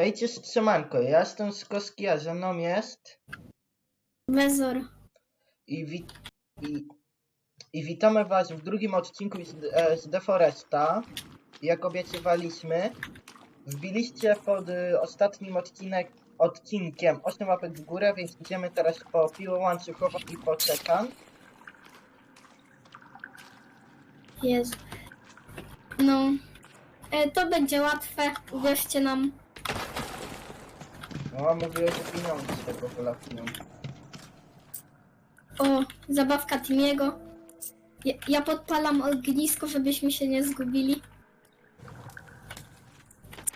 Hejcie Strzemanko, ja jestem z Koski, a ze mną jest Wezor. i, wi i, i witamy was w drugim odcinku z, e, z Deforesta. Jak obiecywaliśmy, wbiliście pod y, ostatnim odcinek, odcinkiem 8 łapek w górę, więc idziemy teraz po piłę łańcuchową i po czekan. Jezu. No. E, to będzie łatwe, uwierzcie nam. No, mówiłeś, że pieniądze z tego wylatują. O, zabawka Timiego. Ja, ja podpalam ognisko, żebyśmy się nie zgubili.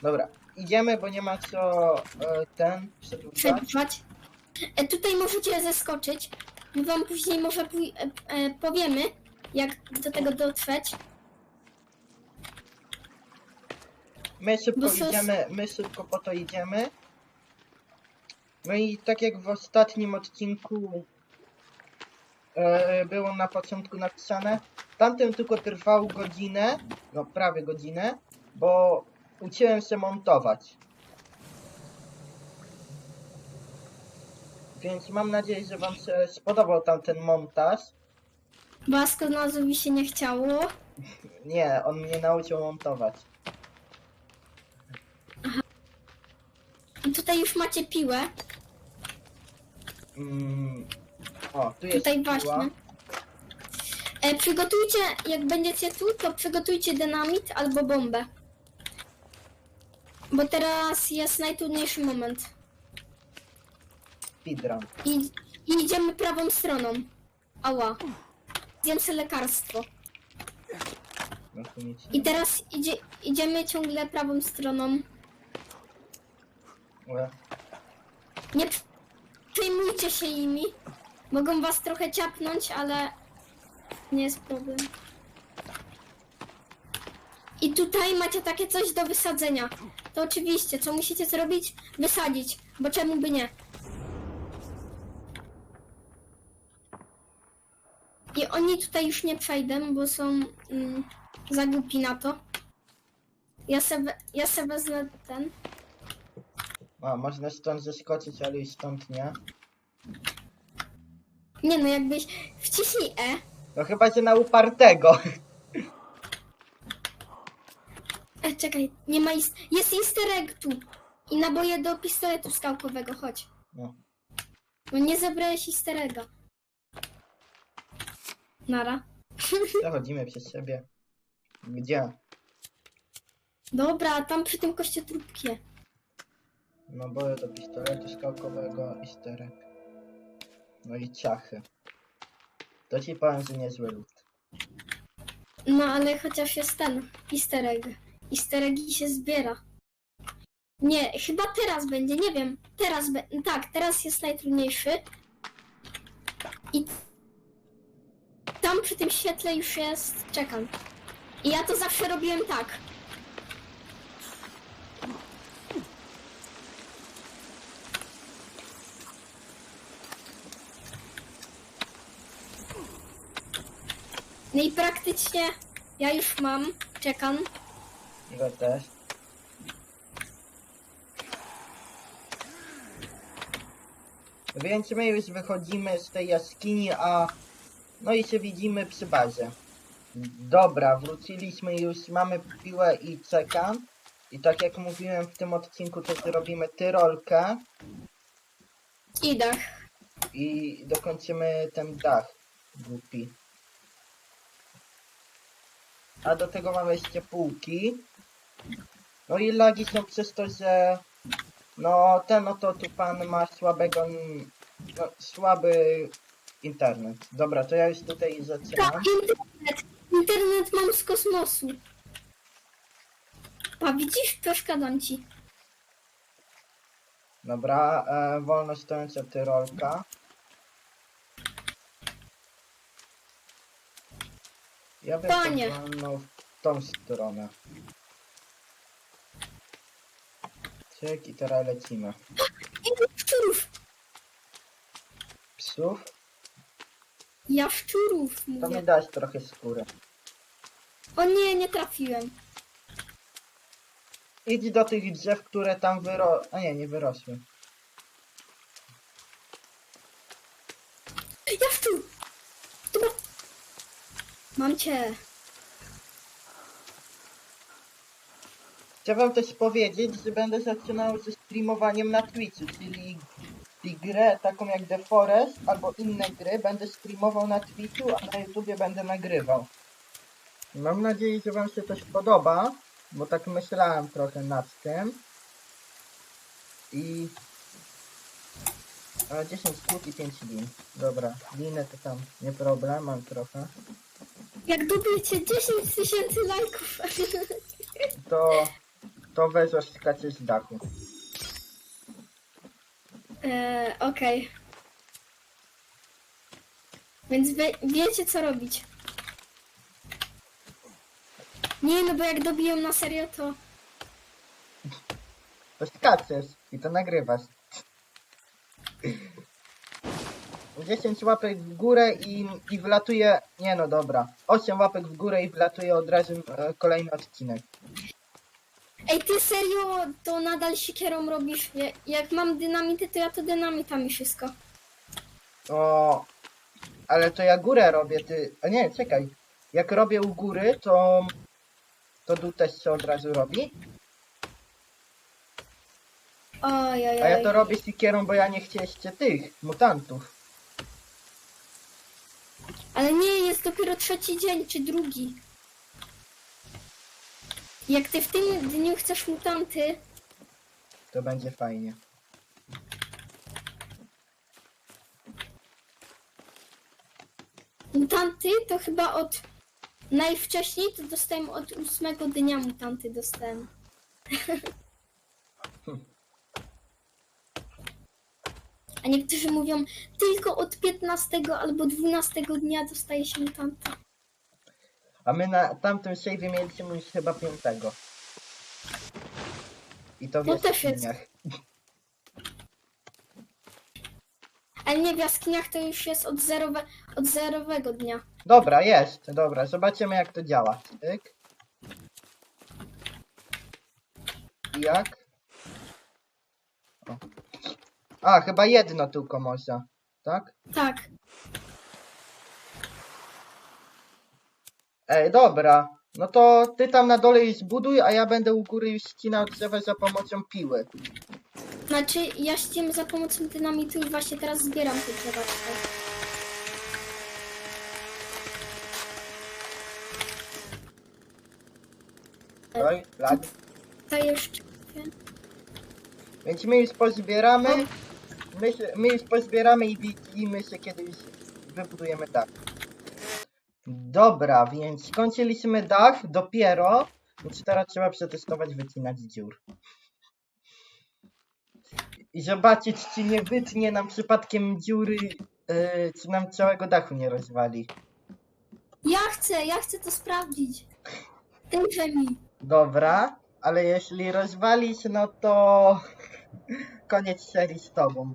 Dobra, idziemy, bo nie ma co e, ten przedłużać. E, tutaj możecie zeskoczyć. My wam później może pój- e, e, powiemy, jak do tego dotrzeć. My szybko Bo sos- idziemy, my szybko po to idziemy. No i tak jak w ostatnim odcinku e, było na początku napisane, tamten tylko trwał godzinę, no prawie godzinę, bo uczyłem się montować. Więc mam nadzieję, że wam się spodobał tamten montaż. Baskonazowi się nie chciało. Nie, on mnie nauczył montować. I tutaj już macie piłę. Mm. O, tu jest Tutaj piła. właśnie. E, przygotujcie, jak będziecie tu, to przygotujcie dynamit albo bombę. Bo teraz jest najtrudniejszy moment. Speedrun. I, i idziemy prawą stroną. Ała. Zjem sobie lekarstwo. No tu nic nie I teraz idzie, idziemy ciągle prawą stroną. ma. Nie przejmujcie się imi. Mogą was trochę ciapnąć, ale nie jest problem. I tutaj macie takie coś do wysadzenia. To oczywiście, co musicie zrobić? Wysadzić, bo czemu by nie? I oni tutaj już nie przejdą, bo są mm, za głupi na to. Ja sobie, ja sobie wezmę ten. A, można stąd zeskoczyć, ale i stąd nie. Nie no, jakbyś wciśnij E. No chyba się na upartego. E, czekaj, nie ma ist... Jest easter egg tu. I naboje do pistoletu skałkowego, chodź. No. No nie zabrałeś easter egga. Nara. Przechodzimy przez siebie. Gdzie? Dobra, tam przy tym kościotrupkie. No boję do pistoletu skałkowego i sterek. No i ciachy. To ci powiem, że niezły lód. No ale chociaż jest ten easter egg. Się zbiera. Nie, chyba teraz będzie, nie wiem. Teraz be... Tak, teraz jest najtrudniejszy. I tam przy tym świetle już jest. Czekam. I ja to zawsze robiłem tak. No i praktycznie ja już mam. Czekam. Ja też. Więc my już wychodzimy z tej jaskini, a no i się widzimy przy bazie. Dobra, wróciliśmy już, mamy piłę i czekam. I tak jak mówiłem w tym odcinku, to zrobimy tyrolkę I dach. i dokończymy ten dach głupi. A do tego mamy jeszcze półki. No i lagi są przez to, że no ten oto tu pan ma słabego, no, słaby internet. Dobra, to ja już tutaj Tak, zaczynam. internet. Internet mam z kosmosu. Pa, widzisz? Przeszkadzam ci. Dobra, e, wolno stojąca tyrolka. Ja bym Panie. to w tą stronę. Cyk i teraz lecimy. Ile szczurów? Psów? Jaszczurów To mi mówię. dać trochę skóry. O nie, nie trafiłem. Idź do tych drzew, które tam wyro... A nie, nie wyrosły. Jak tu? Dobra. Mam cię. Chciałbym też powiedzieć, że będę zaczynał ze streamowaniem na Twitchu, czyli i grę taką jak The Forest albo inne gry będę streamował na Twitchu, a na YouTubie będę nagrywał. Mam nadzieję, że wam się coś podoba, bo tak myślałem trochę nad tym. I... A 10 sztuk i 5 lin. Dobra, linę to tam nie problem, mam trochę. Jak dobijecie 10 tysięcy lajków. To... To wezwasz skacie z dachu. Eee, okej. Więc wiecie co robić. Nie no, bo jak dobiją na serio, to... To skaczesz i to nagrywasz. 10 łapek w górę i, i wlatuje. Nie no dobra. 8 łapek w górę i wlatuje od razu e, kolejny odcinek. Ej, ty serio to nadal siekierą robisz? Ja- Jak mam dynamity, to ja to dynamitami wszystko. O, ale to ja górę robię, ty. A nie, czekaj. Jak robię u góry, to. To dół też się od razu robi. Oj, oj, A ja oj. to robię sikierą, bo ja nie chcieliście tych mutantów. Ale nie, jest dopiero trzeci dzień, czy drugi. Jak ty w tym dniu chcesz mutanty, To będzie fajnie. mutanty to chyba od... Najwcześniej to dostałem od ósmego dnia mutanty dostałem. niektórzy mówią, tylko od 15 albo 12 dnia dostaje się mutanta. A my na tamtym save'ie mieliśmy już chyba piątego. I to w To też jest. jaskiniach. Ale nie, w jaskiniach to już jest od, zerowe, od zerowego dnia. Dobra, jest. Dobra, zobaczymy jak to działa. Tyk. Jak? O. A, chyba jedno tylko można. Tak? Tak. Ej, dobra. No to ty tam na dole już zbuduj, a ja będę u góry już ścinał drzewa za pomocą piły. Znaczy, ja ściem za pomocą dynamitu i właśnie teraz zbieram te drzewa tutaj. Oj, lag. To jeszcze... Więc my już pozbieramy. My, już pozbieramy i widzimy się, kiedy już wybudujemy dach. Dobra, więc skończyliśmy dach dopiero. Więc teraz trzeba przetestować wycinać dziur. I zobaczyć, czy nie wytnie nam przypadkiem dziury, yy, czy nam całego dachu nie rozwali. Ja chcę, ja chcę to sprawdzić. Dajże mi. Dobra, ale jeśli rozwalisz, no to koniec serii z tobą.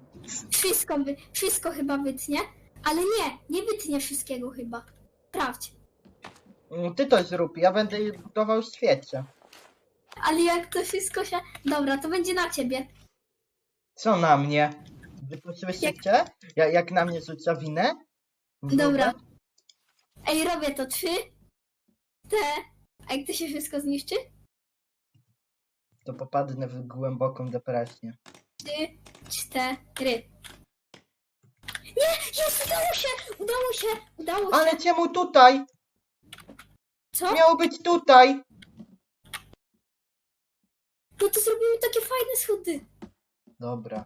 Wszystko, wy, wszystko chyba wytnie, ale nie, nie wytnie wszystkiego chyba. Sprawdź. Mm, Ty to zrób, ja będę budował świecie. Ale jak to wszystko się... Dobra, to będzie na ciebie. Co na mnie? Wy to słyszycie? Ja, jak na mnie rzuca winę? Dobra. Ej, robię to. Trzy. Te. A jak to się wszystko zniszczy? To popadnę w głęboką depresję. Trzy, cztery. Nie! Jest! Udało się! Udało się! Udało się! Ale czemu tutaj? Co? Miało być tutaj! No to zrobimy takie fajne schody. Dobra.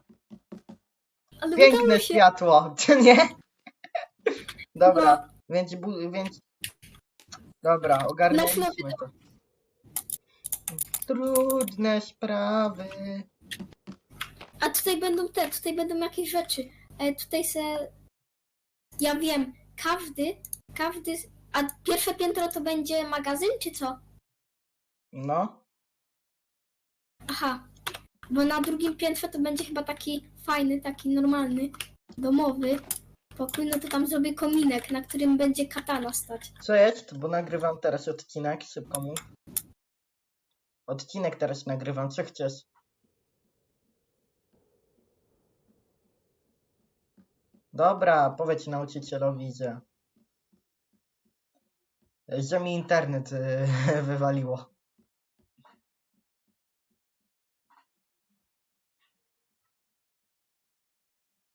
Ale Piękne się. światło, czy nie? Dobra, więc, bu- więc... Dobra, ogarnęliśmy to. Trudne sprawy. A tutaj będą te, tutaj będą jakieś rzeczy. E, tutaj se... Ja wiem, każdy, każdy... A pierwsze piętro to będzie magazyn, czy co? No. Aha. Bo na drugim piętrze to będzie chyba taki fajny, taki normalny, domowy pokój, no to tam zrobię kominek, na którym będzie katana stać. Co jest? Bo nagrywam teraz odcinek, szybko mów. Odcinek teraz nagrywam, co chcesz? Dobra, powiedz nauczycielowi, że... że mi internet y, wywaliło.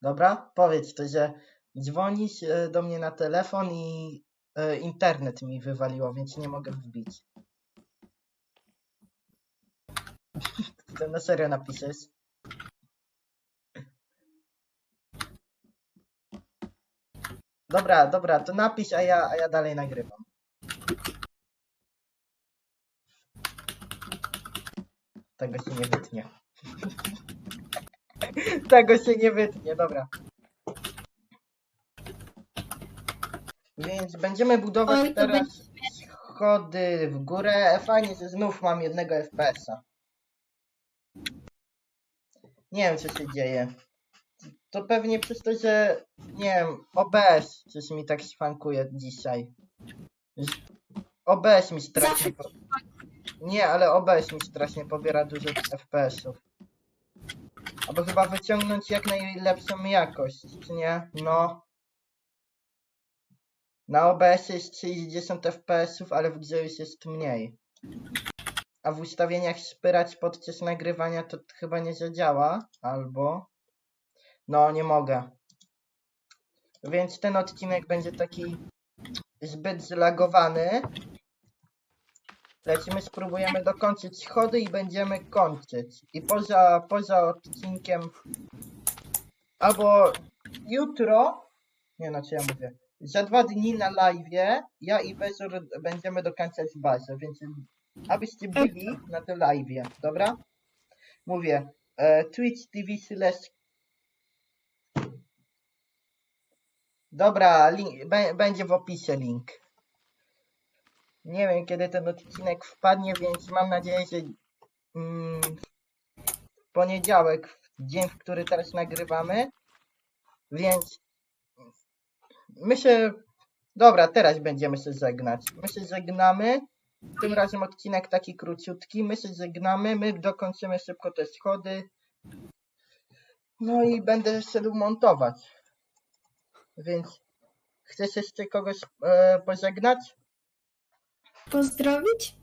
Dobra, powiedz to, że dzwonisz y, do mnie na telefon i y, internet mi wywaliło, więc nie mogę wbić. To na serio napiszesz? Dobra, dobra, to napisz, a ja, a ja dalej nagrywam. Tego się nie wytnie. Tego się nie wytnie, dobra. Więc będziemy budować Oj, teraz schody w górę. Fajnie, że znów mam jednego FPS-a. Nie wiem, co się dzieje. To pewnie przez to, że nie wiem, OBS coś mi tak szwankuje dzisiaj. OBS mi strasznie. Po... Nie, ale OBS mi strasznie pobiera dużo FPS-ów. Albo chyba wyciągnąć jak najlepszą jakość, czy nie? No. Na OBS jest 60 FPS-ów, ale w grze już jest mniej. A w ustawieniach szpyrać podczas nagrywania to chyba nie zadziała, albo... No, nie mogę. Więc ten odcinek będzie taki zbyt zlagowany. Lecimy, spróbujemy dokończyć schody i będziemy kończyć. I poza, poza odcinkiem albo jutro, nie no co ja mówię, za dwa dni na live ja i Bezur będziemy dokończać bazę, więc abyście byli na tym live, dobra? Mówię, e, Twitch TV slash Dobra, link, będzie w opisie link. Nie wiem kiedy ten odcinek wpadnie, więc mam nadzieję, że mm, w poniedziałek, w dzień, w który teraz nagrywamy. Więc my się. Dobra, teraz będziemy się żegnać. My się żegnamy. Tym razem odcinek taki króciutki. My się żegnamy. My dokończymy szybko te schody. No i będę się montować. Więc chcesz jeszcze kogoś e, pożegnać? Pozdrowić?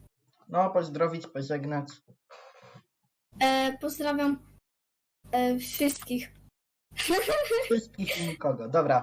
No, pozdrowić, pożegnać. E, pozdrawiam e, wszystkich. Wszystkich i nikogo. Dobra.